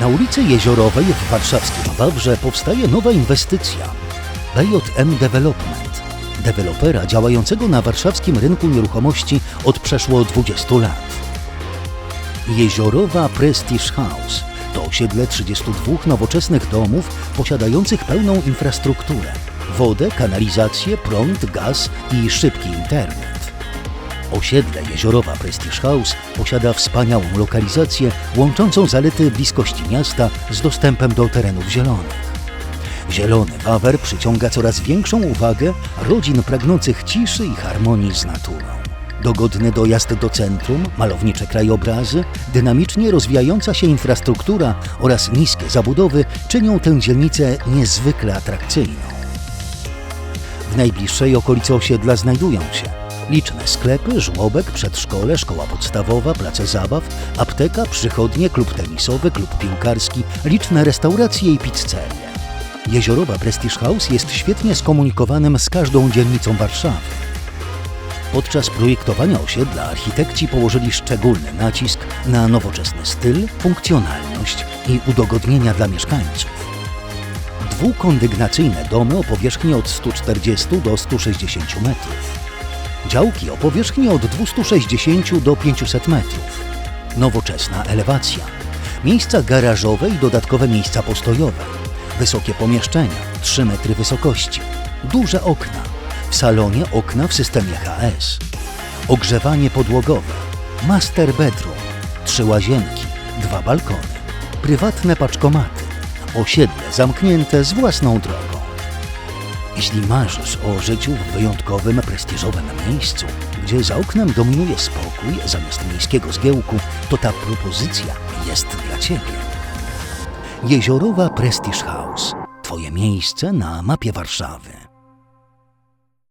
Na ulicy Jeziorowej w warszawskim Wawrze powstaje nowa inwestycja BJM Development, dewelopera działającego na warszawskim rynku nieruchomości od przeszło 20 lat. Jeziorowa Prestige House to osiedle 32 nowoczesnych domów posiadających pełną infrastrukturę wodę, kanalizację, prąd, gaz i szybki internet. Osiedle Jeziorowa Prestige House posiada wspaniałą lokalizację łączącą zalety bliskości miasta z dostępem do terenów zielonych. Zielony Wawer przyciąga coraz większą uwagę rodzin pragnących ciszy i harmonii z naturą. Dogodny dojazd do centrum, malownicze krajobrazy, dynamicznie rozwijająca się infrastruktura oraz niskie zabudowy czynią tę dzielnicę niezwykle atrakcyjną. W najbliższej okolicy osiedla znajdują się liczne sklepy, żłobek, przedszkole, szkoła podstawowa, place zabaw, apteka, przychodnie, klub tenisowy, klub piłkarski, liczne restauracje i pizzerie. Jeziorowa Prestige House jest świetnie skomunikowanym z każdą dzielnicą Warszawy. Podczas projektowania osiedla architekci położyli szczególny nacisk na nowoczesny styl, funkcjonalność i udogodnienia dla mieszkańców. Dwukondygnacyjne domy o powierzchni od 140 do 160 metrów. Działki o powierzchni od 260 do 500 metrów. Nowoczesna elewacja. Miejsca garażowe i dodatkowe miejsca postojowe. Wysokie pomieszczenia, 3 metry wysokości. Duże okna. W salonie okna w systemie HS. Ogrzewanie podłogowe. Master bedroom. Trzy łazienki. Dwa balkony. Prywatne paczkomaty. Osiedle zamknięte z własną drogą. Jeśli marzysz o życiu w wyjątkowym, prestiżowym miejscu, gdzie za oknem dominuje spokój zamiast miejskiego zgiełku, to ta propozycja jest dla Ciebie. Jeziorowa Prestige House. Twoje miejsce na mapie Warszawy.